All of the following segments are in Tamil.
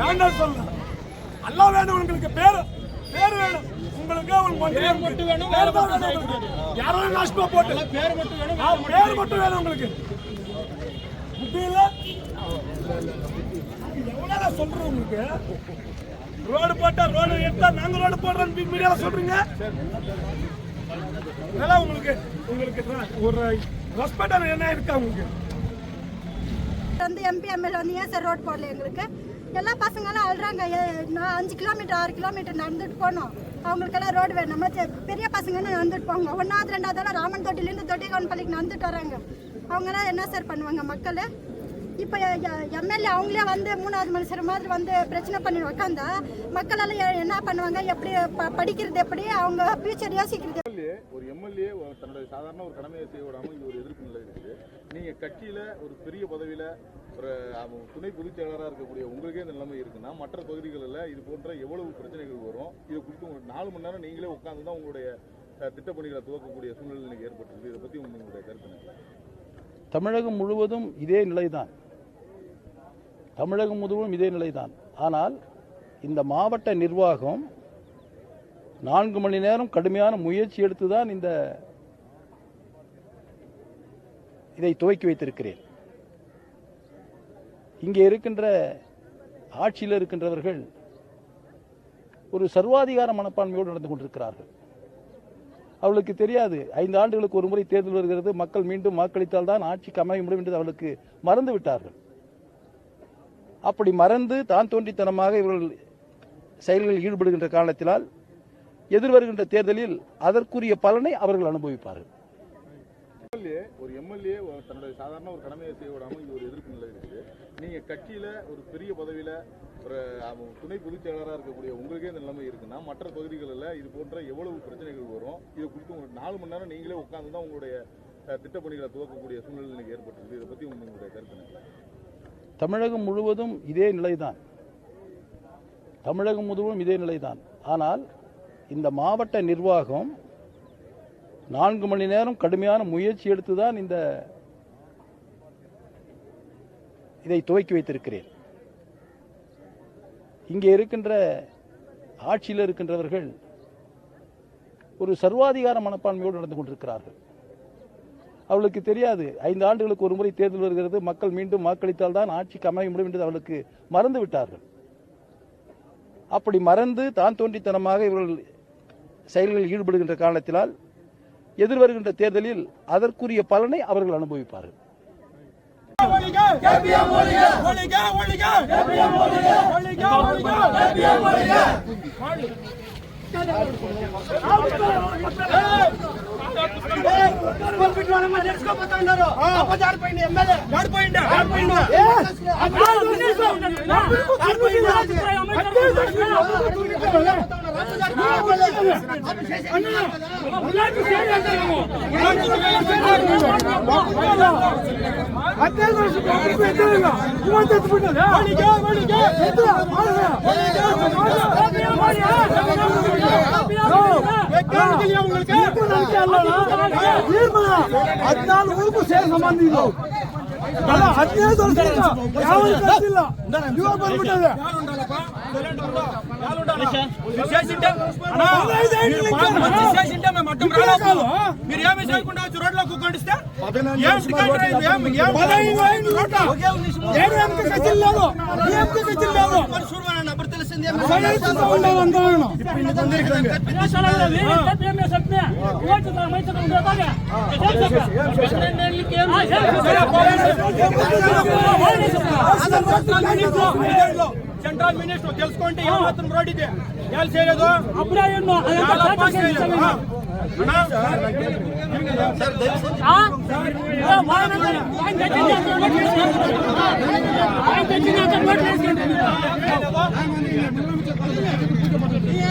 வேண்டாம் சொல்ல எல்லாம் வேணும் உங்களுக்கு பேரு பேர் வேணும். உங்களுக்கு வேணும். யாரும் நாஷ்மா போட்டு. பேர் மட்டும் வேணும் பேர் மட்டும் வேணும். உங்களுக்கு. முடியல எவ்வளோ சொல்றோம் உங்களுக்கு? ரோடு போட்டா ரோடு எடுத்தா நாங்க ரோடு போடுறோம் மீடியால சொல்றீங்க? இதெல்லாம் உங்களுக்கு உங்களுக்கு ஒரு ரெஸ்பெக்ட் என்ன இருக்கா உங்களுக்கு? வந்து எம்பி எம்எல்ஏ வந்து ஏன் சார் ரோட் போடல எங்களுக்கு? எல்லா பசங்களும் அழுறாங்க. நான் அஞ்சு கிலோமீட்டர் ஆறு கிலோமீட்டர் நடந்துட்டு போனோம். அவங்களுக்கெல்லாம் ரோடு வேணும். பெரிய பசங்கன்னு நடந்துட்டு போங்க ஒன்றாவது ரெண்டாவது ராமன் தொட்டிலேருந்து தொட்டி கவுன்பள்ளிக்கு நடந்துட்டு வராங்க. அவங்களாம் என்ன சார் பண்ணுவாங்க மக்கள்? இப்போ எம்எல்ஏ அவங்களே வந்து மூணாவது மனுஷர் மாதிரி வந்து பிரச்சனை பண்ணி உக்காந்தா மக்கள் எல்லாம் எ- என்ன பண்ணுவாங்க? எப்படி ப- படிக்கிறது எப்படி? அவங்க ஃபியூச்சர் யோசிக்கிறது ஒரு எம்எல்ஏ தன்னுடைய சாதாரண ஒரு கடமையை செய்ய விடாமல் இது ஒரு நீங்க கட்சியில ஒரு பெரிய பதவியில ஒரு அவ- துணை பொதுச் செயலராக இருக்கக்கூடிய உங்களுக்கே இந்த நிலைமை இருக்குன்னா மற்ற பகுதிகளில் இது போன்ற எவ்வளவு பிரச்சனைகள் வரும் இது குறித்து உங்களுக்கு நாலு மணி நேரம் நீங்களே உட்காந்து தான் உங்களுடைய திட்டப்பணிகளை துவக்கக்கூடிய சூழ்நிலை இன்னைக்கு ஏற்பட்டிருக்கு. இதை பற்றி உங்களுடைய கருத்து தமிழகம் முழுவதும் இதே நிலைதான். தமிழகம் முழுவதும் இதே நிலைதான். ஆனால் இந்த மாவட்ட நிர்வாகம் நான்கு மணி நேரம் கடுமையான முயற்சி எடுத்து தான் இந்த இதை துவக்கி வைத்திருக்கிறேன். இங்கே இருக்கின்ற ஆட்சியில் இருக்கின்றவர்கள் ஒரு சர்வாதிகார மனப்பான்மையோடு நடந்து கொண்டிருக்கிறார்கள். அவளுக்கு தெரியாது ஐந்து ஆண்டுகளுக்கு ஒரு முறை தேர்தல் வருகிறது மக்கள் மீண்டும் வாக்களித்தால் தான் ஆட்சிக்கு அமைய முடியும் என்று அவளுக்கு மறந்து விட்டார்கள். அப்படி மறந்து தான் தோன்றித்தனமாக இவர்கள் செயல்களில் ஈடுபடுகின்ற காரணத்தினால் எதிர்வருகின்ற தேர்தலில் அதற்குரிய பலனை அவர்கள் அனுபவிப்பார்கள். எம்எல்ஏ ஒரு எம்எல்ஏ தன்னுடைய சாதாரண ஒரு கடமையை செய்ய விடாமல் இது ஒரு எதிர்ப்பு நிலை இருக்குது. நீங்க கட்சியில ஒரு பெரிய பதவியில ஒரு துணை பொதுச் செயலராக இருக்கக்கூடிய உங்களுக்கே இந்த நிலைமை இருக்குன்னா மற்ற பகுதிகளில் இது போன்ற எவ்வளவு பிரச்சனைகள் வரும் இது குறித்து உங்களுக்கு நாலு மணி நேரம் நீங்களே உட்கார்ந்து தான் உங்களுடைய திட்டப்பணிகளை துவக்கக்கூடிய சூழ்நிலை இன்னைக்கு ஏற்பட்டிருக்கு. இதை பத்தி உங்களுடைய கருத்து தமிழகம் முழுவதும் இதே நிலைதான். தமிழகம் முழுவதும் இதே நிலைதான். ஆனால் இந்த மாவட்ட நிர்வாகம் நான்கு மணி நேரம் கடுமையான முயற்சி எடுத்து தான் இந்த இதை துவக்கி வைத்திருக்கிறேன். இங்கே இருக்கின்ற ஆட்சியில் இருக்கின்றவர்கள் ஒரு சர்வாதிகார மனப்பான்மையோடு நடந்து கொண்டிருக்கிறார்கள். அவளுக்கு தெரியாது ஐந்து ஆண்டுகளுக்கு ஒரு முறை தேர்தல் வருகிறது மக்கள் மீண்டும் வாக்களித்தால் தான் ஆட்சிக்கு அமைய முடியும் என்று அவளுக்கு மறந்து விட்டார்கள். அப்படி மறந்து தான் தோன்றித்தனமாக இவர்கள் செயல்களில் ஈடுபடுகின்ற காரணத்தினால் எதிர்வருகின்ற தேர்தலில் அதற்குரிய பலனை அவர்கள் அனுபவிப்பார்கள் ஒழிக ಹದಿನೈದು ವರ್ಷ ಹದಿನೈದು ವರ್ಷ ಯಾವ ಇಲ್ಲ ಇವಾಗ ಬಂದ್ಬಿಟ್ಟದೆ చేసింటే మేము అడ్డం రాలేదు తెలిసింది ಜನರಲ್ ಮಿನಿಸ್ಟರ್ తెలుసుకొണ്ടി ಯಾಮತ್ತೆ ರೋಡಿದೆ ಲ್ಯಾಲ್ ಸೇರೆದು?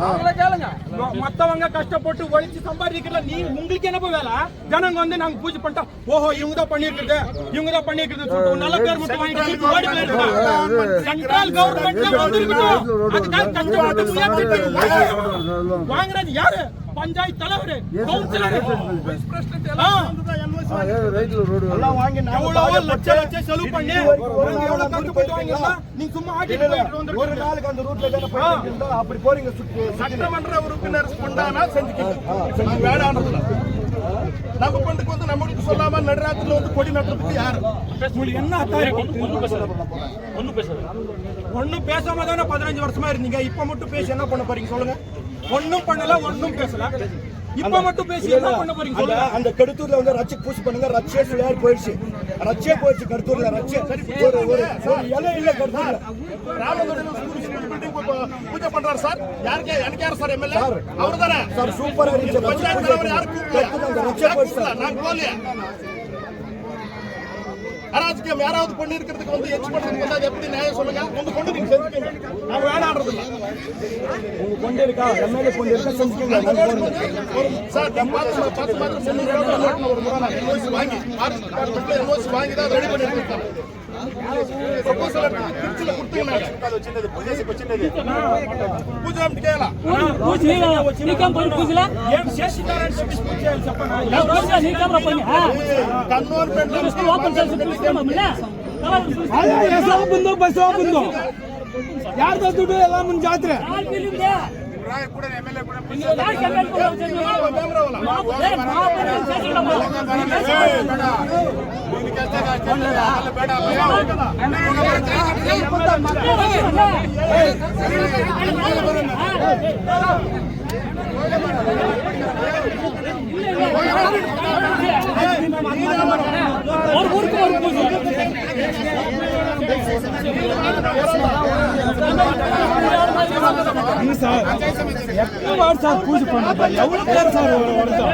அவங்கள கேளுங்க. மத்தவங்க கஷ்டப்பட்டு ஒழிச்சு சம்பாதிக்கல நீ உங்களுக்கு என்னப்பா வேலை? ஜனங்க வந்து நாங்க பூஜை பண்ணிட்டோம். ஓஹோ இவங்க தான் பண்ணிருக்குது இவங்க தான் பண்ணிருக்குது சொல்லிட்டு நல்ல பேர் மட்டும் வாங்கிட்டு ஓடி போயிருக்கா சென்ட்ரல் கவர்மெண்ட்ல அதுக்காக கஷ்டப்பட்டு வாங்குறது யாரு? பஞ்சாயத்து தலைவர் கவுன்சிலர். லட்ச லட்சம் செலவு பண்ணி எவ்வளவு கஷ்டப்பட்டு வாங்கிருந்தோம் நீங்க சும்மா ஆட்டிட்டு போயிட்டு ஒரு நாளுக்கு அந்த ரூட்ல தானே அப்படி போறீங்க சட்டமன்ற உறுப்பினர் கொண்டானா செஞ்சுக்கிட்டு வேடானதுல நம்ம கொண்டுக்கு வந்து நம்மளுக்கு சொல்லாம நடுராத்திரில வந்து கொடி நட்டுறதுக்கு யாரு? உங்களுக்கு என்ன ஒண்ணும் பேசாம தானே பதினஞ்சு வருஷமா இருந்தீங்க. இப்ப மட்டும் பேசி என்ன பண்ண போறீங்க? சொல்லுங்க. ஒண்ணும் பண்ணல ஒண்ணும் பேசல. இப்ப மட்டும் பேசி என்ன பண்ண போறீங்க? அந்த சொல்லுங்க. அந்த கடுத்தூர்ல வந்து ரச்சை பூசி பண்ணுங்க. ரச்சே சுழியார் போயிடுச்சு. ரச்சே போயிடுச்சு கடுத்தூர்ல ரச்சே. ஒரு ஒரு இலை இல்ல கடுத்தூர்ல. பூஜை பண்றாரு சார் யாருக்கு எனக்கு யாரு சார் எம்எல்ஏ அவரு தானே சார் சூப்பரா இருந்துச்சு. ரச்சை பஞ்சாயத்து தலைவர் ரச்சே போயிடுச்சு நான் போகலையே. அராஜகம் யாராவது பண்ணி இருக்கிறதுக்கு வந்து எச்சு பண்றதுக்கு வந்து எப்படி நியாயம் சொல்லுங்க? உங்க கொண்டு நீங்க செஞ்சுக்கீங்க. நான் வேணாடுறது இல்ல உங்க கொண்டு இருக்கா? எம்எல்ஏ கொண்டு இருக்கா? செஞ்சுக்கோங்க. ஒரு சார் பார்த்து பார்த்து பார்த்து சொன்னீங்க ஒரு முறை நான் என்ஓசி வாங்கி டிபார்ட்மெண்ட்ல என்ஓசி வாங்கி தான் ரெடி பண்ணி இருக்கேன் ಬಸ್ ಓಪನ್ ಯಾರ್ದೋ ದುಡ್ಡು ಎಲ್ಲ ಮುಂದೆ ಜಾತ್ರೆ ಕೂಡ ஒரு ஊருக்கு வரும் போது சார் எப்படி வார்டு சார் பூஜை பண்ணுறது எவ்வளோ பேர் சார் ஒருத்தர்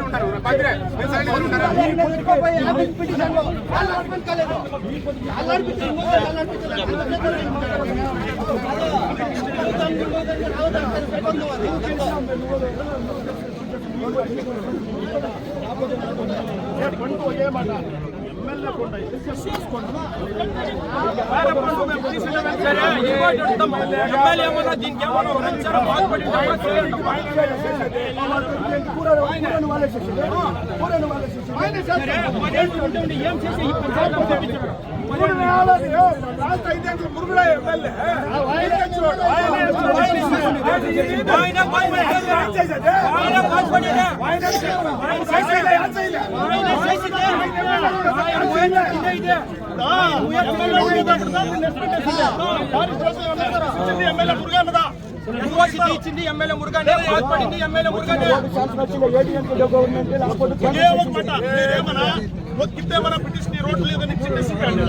வருதா ஒரு ஆள் போன் முடியல దీనికి ఏమన్నా మంచిగా బాధపడి ఏం చేసి ఈ పంచాయతీ తెప్పించాడు మూడు వేల లాస్ట్ ఐదేళ్ళు మురుగుల ఎమ్మెల్యే ఆయన బాధపడ్డాడు. ఆయన బాధపడ్డాడు. ఆయన చేసిందే. ఆయన చేసిందే. ఆయన పోయిందే ఇదే. ఎమ్మెల్యే మురుగన్నదా యూనివర్సిటీ ఇచ్చింది ఎమ్మెల్యే మురుగనే బాధపడింది ఎమ్మెల్యే మురుగనే గవర్నమెంట్ లేకపోతే ఒకే ఒక మాట మీరేమన్నా ఒక్కిద్దేమన్నా పిటిషన్ ఈ రోడ్లు లేదని చిన్న చూపండి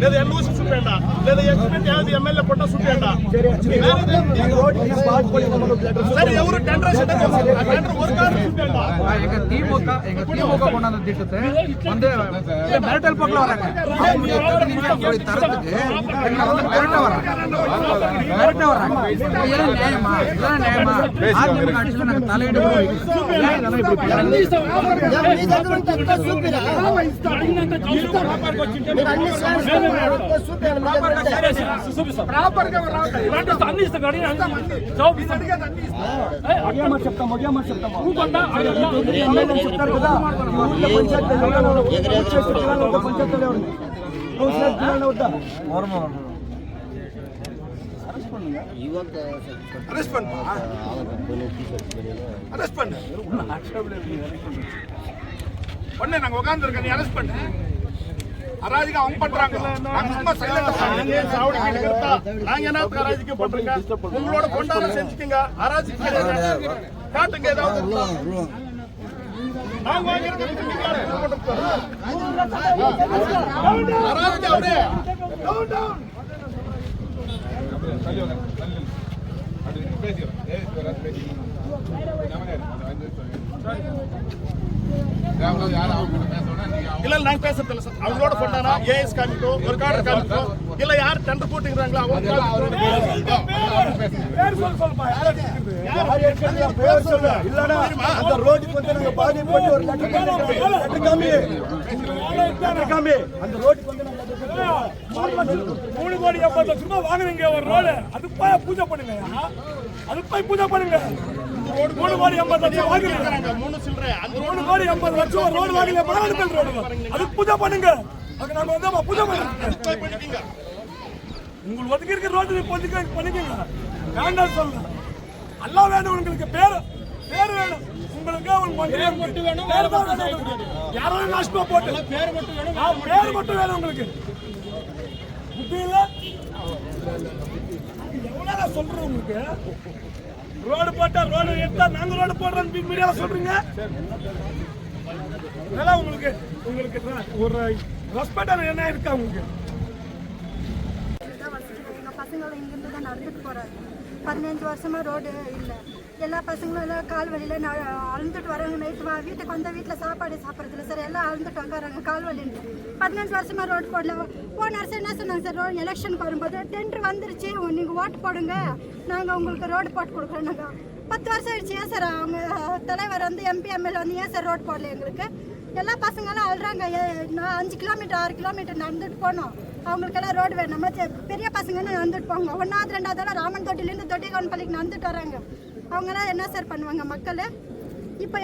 లేదా ఎల్ఓసి చూపండి లేదా ఎక్స్పెక్ట్ యాది ఎమ్మెల్యే పొట్ట చూపండి ಸರಿ ಅವರು ಟೆಂಡರ್ ಟೆಂಡರ್ ವರ್ಕ್ చూపండి எங்க திமுக எங்க திமுக கொண்டாந்து திட்டத்தை வந்து மிரட்டல் போக்கில் வராங்க அவங்க எத்தனை போய் தரத்துக்கு எங்களை வந்து மிரட்ட வராங்க மிரட்ட வராங்க இதெல்லாம் நியாயமா இதெல்லாம் நியாயமா அதிமுக ஆட்சியில் நாங்கள் தலையிட ஏன் இதெல்லாம் இப்படி చెప్తాము చెప్తారు కదా పంచాయతీ ಅರೆಸ್ಟ್ ಮಾಡಿ ಅರೆಸ್ಟ್ ಮಾಡಿ ಒಳ್ಳೆ ನಂಗೆ ಹೋಗಾಂದ್ರೆ ನೀ ಅರೆಸ್ಟ್ ಮಾಡಿ அராஜிக்கு அவங்க பண்றாங்க. நாங்க சும்மா சைலண்டா நாங்க என்ன அராஜிக்கு பண்றீங்க? உங்களோட கொண்டாட செஞ்சுக்கீங்க. கிடையாது. காட்டுங்க ஏதாவது. நாங்க. இல்ல நாங்க பேசுறது இல்ல சார் அவங்களோட பண்ணானா ஏஎஸ் காமிக்கும் ஒரு கார்டு காமிக்கும் இல்ல யார் டெண்டர் போட்டுக்கிறாங்களோ அவங்க ரோட்டுக்கு வந்து நாங்க பாதிப்பட்டு ஒரு லெட்டர் காமி. லெட்டர் காமி. அந்த ரோட்டுக்கு வந்து. மூணு கோடி எண்பது லட்ச ரூபாய் வாங்குறீங்க ஒரு ரோடு. அது போய் பூஜை பண்ணுங்க. அது போய் பூஜை பண்ணுங்க. மூணு கோடி எண்பது லட்சம் வாங்குறீங்க மூணு சில்லறை அந்த மூணு கோடி எண்பது லட்சம் ரோடு வாங்கல மாநிலங்கள் ரோடு. அதுக்கு பூஜை பண்ணுங்க. அதுக்கு நாம வந்து நம்ம பூஜை பண்ணுங்க உங்களுக்கு ஒதுக்கி இருக்க ரோடு நீ பொதுக்க பண்ணிக்கங்க. வேண்டாம் சொல்ல எல்லாம் வேணும் உங்களுக்கு பேரு பேர் வேணும். உங்களுக்கு உங்களுக்கு மந்திரி மட்டும் வேணும் பேர் தான் வேணும் உங்களுக்கு. யாரும் நாஷ்மா போட்டு. பேர் மட்டும் வேணும் பேர் மட்டும் வேணும் உங்களுக்கு. புரியல எவ்வளவு நான் சொல்றேன் உங்களுக்கு? ரோடு போட்டா ரோடு எடுத்தா நாங்க ரோடு போடுறோம். மீடியால சொல்றீங்க? அதெல்லாம் உங்களுக்கு உங்களுக்கு ஒரு ரெஸ்பெக்ட் என்ன இருக்கா உங்களுக்கு? தான் இங்கிருந்து எங்கள் இங்கேருந்து தான் நடந்துட்டு போகிறாங்க பதினஞ்சு வருஷமா ரோடு இல்லை. எல்லா பசங்களும் எல்லாம் கால் வலியில் அழுந்துட்டு வராங்க. நைட்டு வா வீட்டுக்கு வந்தால் வீட்டில் சாப்பாடு சாப்பிட்றதில்ல சார். எல்லாம் அழுந்துட்டு உட்காராங்க கால் வலின்னு. பதினஞ்சு வருஷமாக ரோடு போடல. போன வருஷம் என்ன சொன்னாங்க சார்? ரோடு எலெக்ஷனுக்கு வரும்போது டெண்டர் வந்துருச்சு. நீங்கள் ஓட்டு போடுங்க. நாங்கள் உங்களுக்கு ரோடு போட்டு கொடுக்குறோம் நாங்கள் பத்து வருஷம் ஆயிடுச்சு. ஏன் சார்? அவங்க தலைவர் வந்து எம்பி எம்எல்ஏ வந்து ஏன் சார் ரோடு போடல எங்களுக்கு? எல்லா பசங்களும் அழுறாங்க. ஏ- நான் அஞ்சு கிலோமீட்டர் ஆறு கிலோமீட்டர் நடந்துட்டு போனோம். அவங்களுக்கெல்லாம் ரோடு வேணும். நம்ம பெரிய பசங்கன்னு நடந்துட்டு போங்க ஒன்றாவது ரெண்டாவது ராமன் தொட்டிலேருந்து தொட்டிகவன் பள்ளிக்கு நடந்துட்டு வராங்க. அவங்கெல்லாம் என்ன சார் பண்ணுவாங்க மக்கள்? இப்போ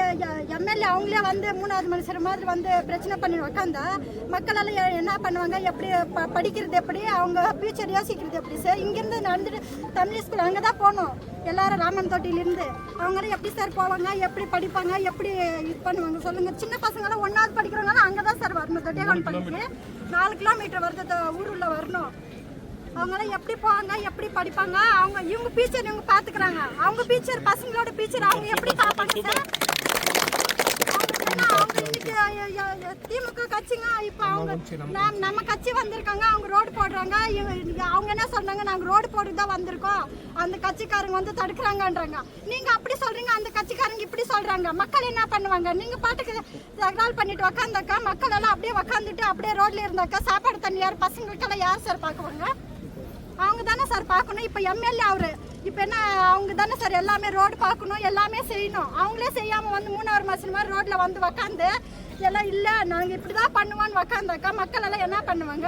எம்எல்ஏ அவங்களே வந்து மூணாவது மனுஷர் மாதிரி வந்து பிரச்சனை பண்ணி உக்காந்தா மக்கள் எல்லாம் எ- என்ன பண்ணுவாங்க எப்படி ப படிக்கிறது எப்படி அவங்க ஃபியூச்சர் யோசிக்கிறது எப்படி சார் இங்கேருந்து நடந்துட்டு தமிழ் ஸ்கூல் அங்கே தான் போகணும் எல்லாரும் ராமன் தொட்டிலேருந்து அவங்களாம் எப்படி சார் போவாங்க எப்படி படிப்பாங்க எப்படி இது பண்ணுவாங்க சொல்லுங்க. சின்ன பசங்களாம் ஒன்றாவது படிக்கிறவங்க அங்கே தான் சார் வரணும் தொட்டியகான் பள்ளிக்கு நாலு கிலோமீட்டர் வருது ஊருள்ள வரணும். அவங்களாம் எப்படி போவாங்க எப்படி படிப்பாங்க அவங்க இவங்க டீச்சர் இவங்க பாத்துக்கிறாங்க. அவங்க டீச்சர் பசங்களோட டீச்சர் அவங்க எப்படி பார்ப்பாங்க சார் அவங்க இன்னைக்கு திமுக கட்சிங்க இப்ப அவங்க நம்ம- நம்ம கட்சி வந்திருக்காங்க அவங்க ரோடு போடுறாங்க. இவங்க- அவங்க என்ன சொல்றாங்க நாங்க ரோடு போட்டு தான் வந்திருக்கோம். அந்த கட்சிக்காரங்க வந்து தடுக்கிறாங்கன்றாங்க. நீங்க அப்படி சொல்றீங்க அந்த கட்சிக்காரங்க இப்படி சொல்றாங்க. மக்கள் என்ன பண்ணுவாங்க? நீங்க பாட்டுக்கு தகரால் பண்ணிட்டு உக்காந்தாக்கா மக்கள் எல்லாம் அப்படியே உக்காந்துட்டு அப்படியே ரோட்ல இருந்தாக்கா சாப்பாடு தண்ணி யார் பசங்களுக்கெல்லாம் யார் சார் பார்க்குவாங்க அவங்க தானே சார் பார்க்கணும். இப்போ எம்எல்ஏ அவர். இப்போ என்ன அவங்க தானே சார் எல்லாமே ரோடு பார்க்கணும் எல்லாமே செய்யணும். அவங்களே செய்யாமல் வந்து மூணாவது மாதம் மாதிரி ரோட்டில் வந்து உக்காந்து எல்லாம் இல்லை நாங்கள் இப்படி தான் பண்ணுவோன்னு உக்காந்தாக்கா மக்கள் எல்லாம் என்ன பண்ணுவாங்க?